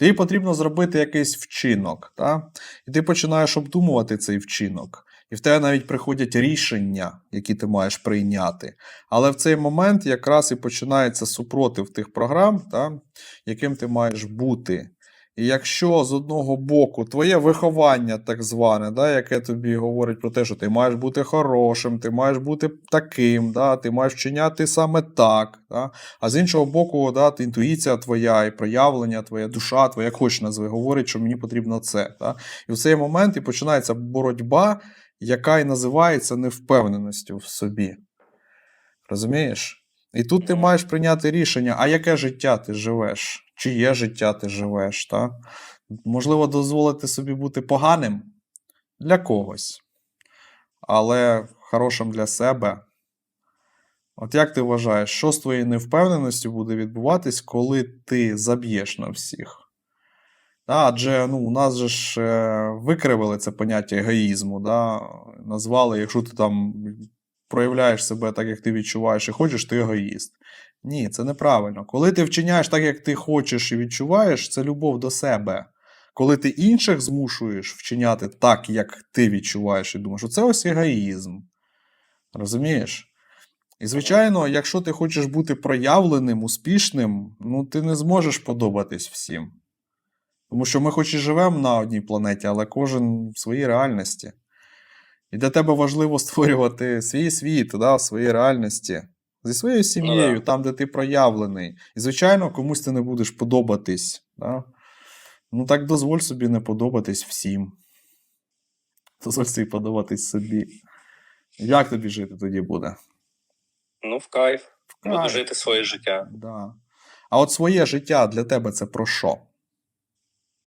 Тобі потрібно зробити якийсь вчинок, та? і ти починаєш обдумувати цей вчинок. І в тебе навіть приходять рішення, які ти маєш прийняти. Але в цей момент якраз і починається супротив тих програм, та, яким ти маєш бути. І якщо з одного боку твоє виховання, так зване, да, яке тобі говорить про те, що ти маєш бути хорошим, ти маєш бути таким, да, ти маєш вчиняти саме так. Да, а з іншого боку, да, інтуїція твоя і проявлення, твоя душа, твоя, як хочеш назви, говорить, що мені потрібно це. Да. І в цей момент і починається боротьба, яка і називається невпевненістю в собі. Розумієш? І тут ти маєш прийняти рішення, а яке життя ти живеш, чиє життя ти живеш. Та? Можливо, дозволити собі бути поганим для когось, але хорошим для себе. От як ти вважаєш, що з твоєю невпевненістю буде відбуватись, коли ти заб'єш на всіх? Да, адже ну, у нас же ж е, викривили це поняття егоїзму, да? назвали, якщо ти там проявляєш себе так, як ти відчуваєш і хочеш, ти егоїст. Ні, це неправильно. Коли ти вчиняєш так, як ти хочеш і відчуваєш, це любов до себе. Коли ти інших змушуєш вчиняти так, як ти відчуваєш і думаєш, оце ось егоїзм. Розумієш? І, звичайно, якщо ти хочеш бути проявленим, успішним, ну ти не зможеш подобатись всім. Тому що ми хоч і живемо на одній планеті, але кожен в своїй реальності. І для тебе важливо створювати свій світ да, в своїй реальності, зі своєю сім'єю, да. там, де ти проявлений. І, звичайно, комусь ти не будеш подобатись. Да? Ну так дозволь собі не подобатись всім. Дозволь собі подобатись собі. Як тобі жити тоді буде? Ну, в кайф. Буду Кайф. жити своє життя. Да. А от своє життя для тебе це про що?